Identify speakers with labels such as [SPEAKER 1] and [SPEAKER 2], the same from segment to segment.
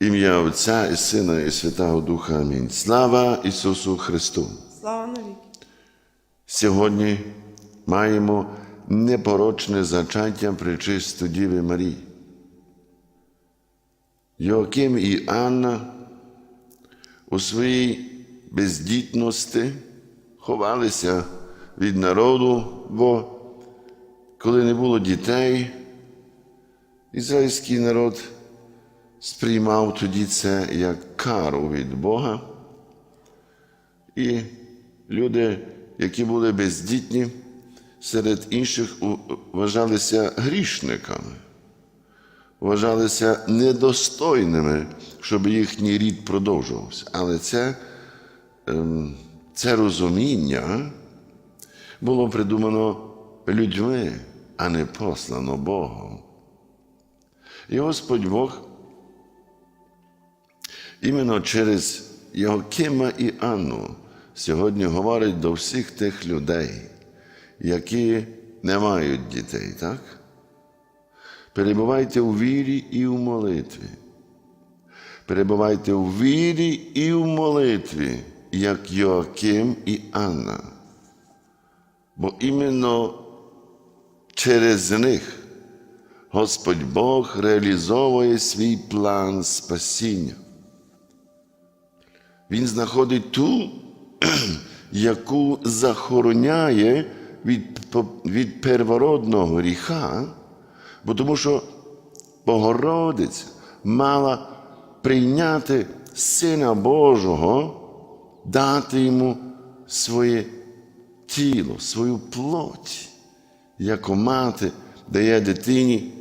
[SPEAKER 1] Ім'я Отця і Сина, і Святого Духа. Амінь. Слава Ісусу Христу!
[SPEAKER 2] Слава навіки.
[SPEAKER 1] Сьогодні маємо непорочне зачаття пречисту Діви Марії. Йоаким і Анна у своїй бездітності ховалися від народу, бо коли не було дітей, ізраїльський народ сприймав тоді це як кару від Бога. І люди, які були бездітні, серед інших вважалися грішниками, вважалися недостойними, щоб їхній рід продовжувався. Але це, ем, це розуміння було придумано людьми, а не послано Богом. І Господь Бог іменно через Йоакима і Анну сьогодні говорить до всіх тих людей, які не мають дітей, так? Перебувайте у вірі і у молитві. Перебувайте у вірі і у молитві, як Йоаким і Анна. Бо іменно через них Господь Бог реалізовує свій план спасіння. Він знаходить ту, яку захороняє від, від первородного гріха, бо тому що Богородиця мала прийняти Сина Божого, дати йому своє тіло, свою плоть, як мати дає дитині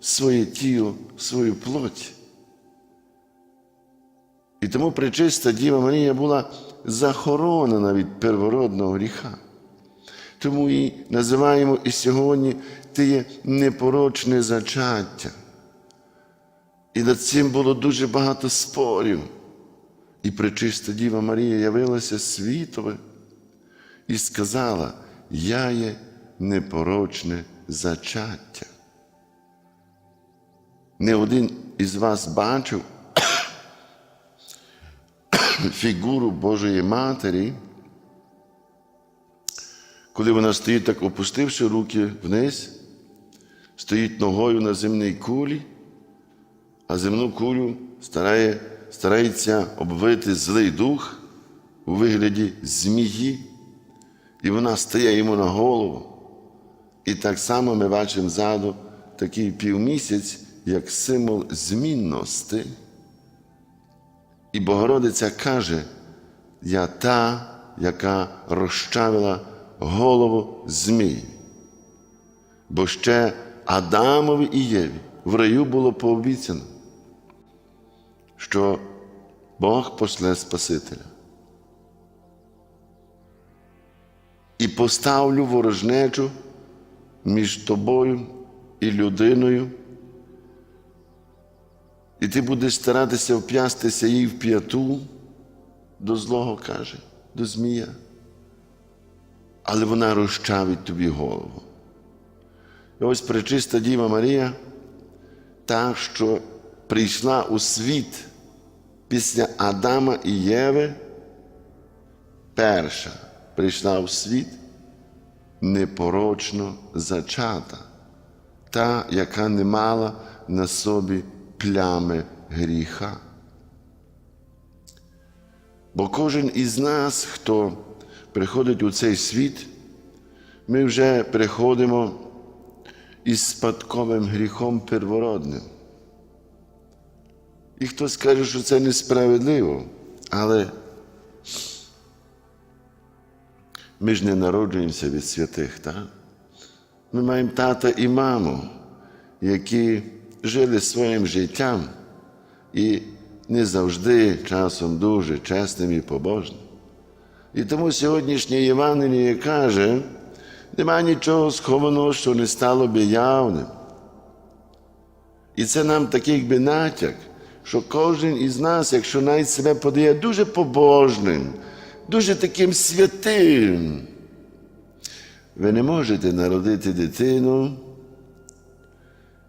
[SPEAKER 1] своє тіло, свою плоть. І тому пречиста Діва Марія була захоронена від первородного гріха. Тому її називаємо і сьогодні ти непорочне зачаття. І над цим було дуже багато спорів. І пречиста Діва Марія явилася світове і сказала: Я є непорочне зачаття. Не один із вас бачив фігуру Божої Матері, коли вона стоїть так, опустивши руки вниз, стоїть ногою на земній кулі, а земну кулю старає, старається обвити злий дух у вигляді змії, і вона стає йому на голову. І так само ми бачимо ззаду такий півмісяць, як символ змінності. І Богородиця каже, я та, яка розчавила голову змії. Бо ще Адамові і Єві в раю було пообіцяно, що Бог пошле Спасителя. І поставлю ворожнечу між тобою і людиною. І ти будеш старатися вп'ястися їй в п'яту, до злого каже, до змія. Але вона розчавить тобі голову. І ось пречиста Діва Марія, та, що прийшла у світ після Адама і Єви, перша прийшла у світ непорочно зачата, та, яка не мала на собі плями гріха. Бо кожен із нас, хто приходить у цей світ, ми вже приходимо із спадковим гріхом первородним. І хтось каже, що це несправедливо, але ми ж не народжуємося від святих, так? Ми маємо тата і маму, які жили своїм життям і не завжди часом дуже чесним і побожним. І тому сьогоднішнє Євангеліє каже, нема нічого схованого, що не стало би явним. І це нам такий якби натяк, що кожен із нас, якщо навіть себе подає дуже побожним, дуже таким святим, ви не можете народити дитину,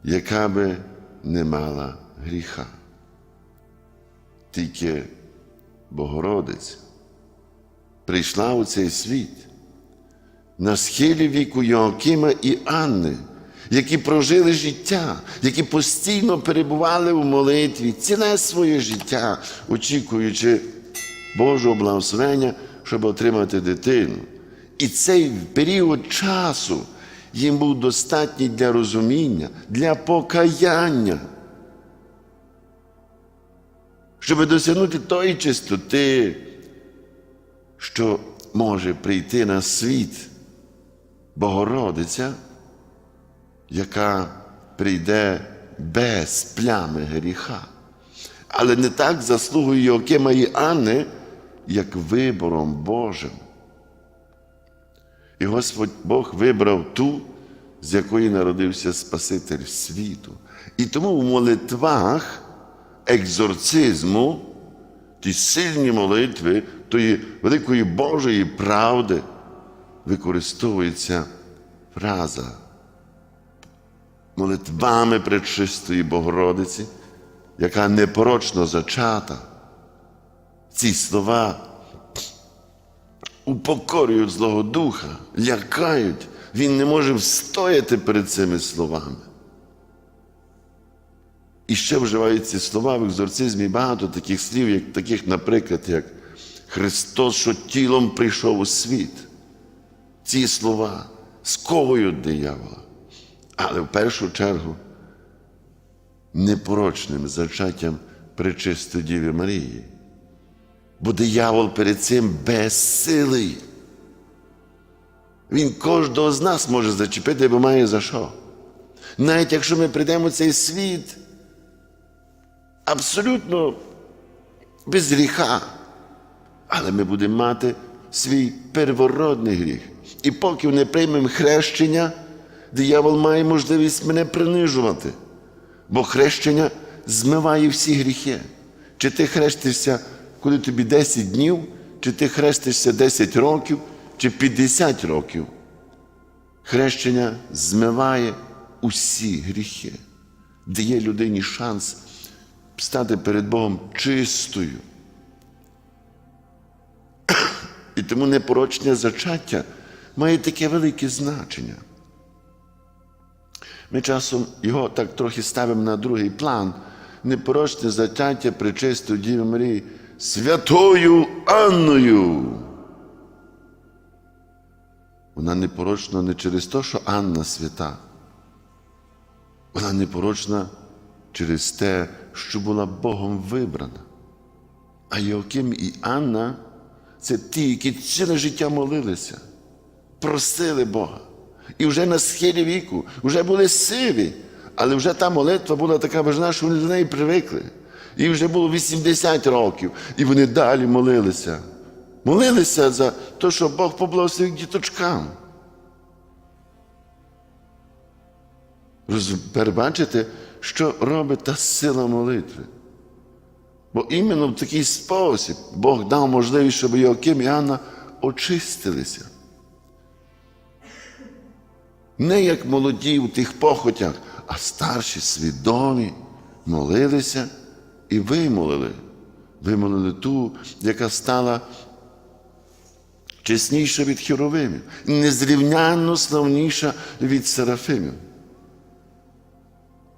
[SPEAKER 1] яка би не мала гріха. Тільки Богородиця прийшла у цей світ на схилі віку Йоакима і Анни, які прожили життя, які постійно перебували у молитві ціле своє життя, очікуючи Божого благословення, щоб отримати дитину. І цей період часу їм був достатній для розуміння, для покаяння, щоб досягнути тої чистоти, що може прийти на світ Богородиця, яка прийде без плями гріха. Але не так заслугою Йоакима і Анни, як вибором Божим. І Господь Бог вибрав ту, з якої народився Спаситель світу. І тому в молитвах екзорцизму, ті сильні молитви, тої великої Божої правди, використовується фраза молитвами Пречистої Богородиці, яка непорочно зачата. Ці слова упокорюють Злого Духа, лякають. Він не може встояти перед цими словами. І ще вживають ці слова в екзорцизмі багато таких слів, як, таких, наприклад, як Христос, що тілом прийшов у світ. Ці слова сковують диявола. Але в першу чергу непорочним зачаттям пречистої Діви Марії. Бо диявол перед цим безсилий. Він кожного з нас може зачепити, бо має за що. Навіть якщо ми прийдемо в цей світ абсолютно без гріха, але ми будемо мати свій первородний гріх. І поки не приймемо хрещення, диявол має можливість мене принижувати. Бо хрещення змиває всі гріхи. Чи ти хрестишся, коли тобі 10 днів, чи ти хрестишся 10 років, чи 50 років. Хрещення змиває усі гріхи, дає людині шанс стати перед Богом чистою. І тому непорочне зачаття має таке велике значення. Ми часом його так трохи ставимо на другий план. Непорочне зачаття причистої Діви Марії святою Анною. Вона непорочна не через те, що Анна свята. Вона непорочна через те, що була Богом вибрана. А Йоаким і Анна це ті, які ціле життя молилися, просили Бога. І вже на схилі віку, вже були сиві, але вже та молитва була така важна, що вони до неї привикли. І вже було 80 років, і вони далі молилися. Молилися за те, що Бог поблагословив діточкам. Роз- Тепер бачите, що робить та сила молитви. Бо іменно в такий спосіб Бог дав можливість, щоб Йоаким і Анна очистилися. Не як молоді у тих похотях, а старші, свідомі, молилися і вимолили. Вимолили ту, яка стала чесніша від хіровимів, незрівнянно славніша від серафимів.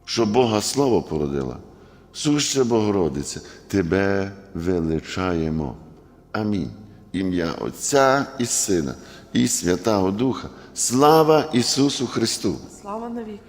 [SPEAKER 1] Що Бога Слово породила, суща Богородиця, Тебе величаємо. Амінь. Ім'я Отця і Сина, і Святого Духа. Слава Ісусу Христу!
[SPEAKER 2] Слава навіки.